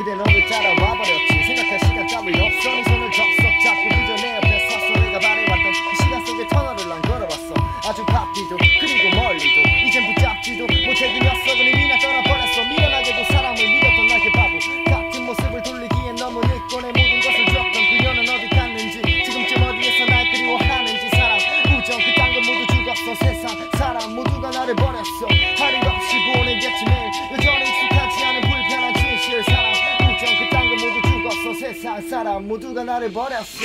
그대 너를 따라와 버렸지. 생각할 시간감이 없어. 네 손을 접속 잡고 그저 내 옆에 섰어. 내가 바래왔던 그 시간 속에 터널을 난 걸어봤어. 아주 바삐도 그리고 멀리도 이젠 붙잡지도 못해 그 녀석은 이미 나 떠나버렸어. 미련하게도 사람을 믿었던 나의 바보. 같은 모습을 돌리기엔 너무 늦고 내 모든 것을 줬던 그녀는 어디 갔는지 지금쯤 어디에서 날 그리워하는지. 사랑 우정 그딴 건 모두 죽었어. 세상 사람 모두가 나를 버렸어. 할일 세상 사람 모두가 나를 버렸어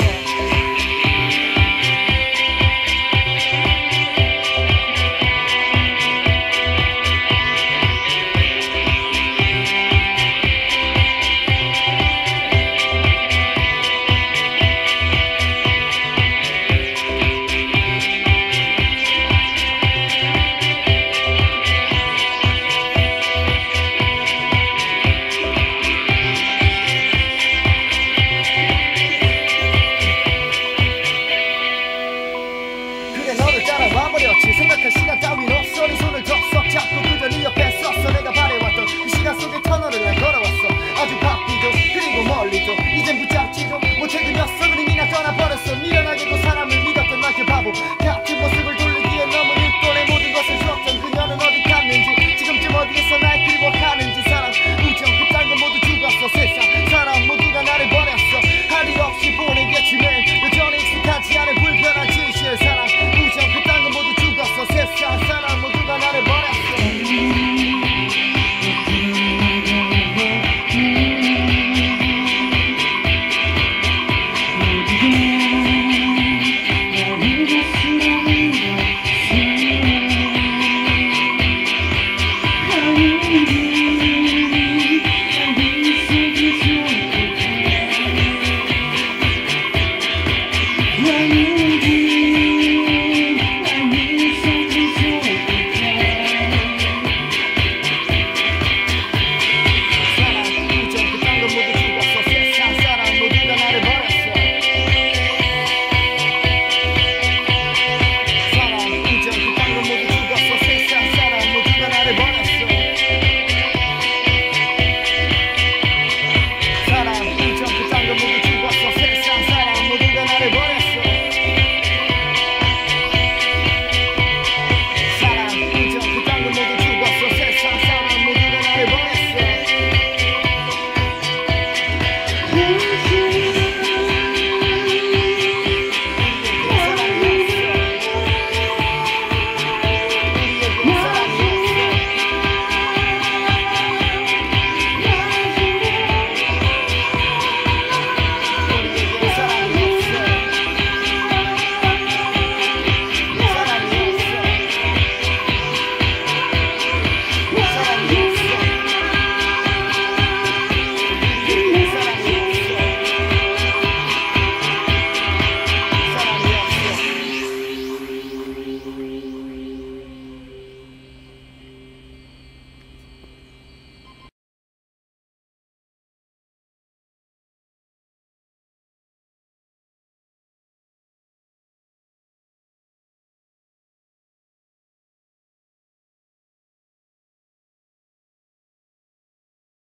Yeah.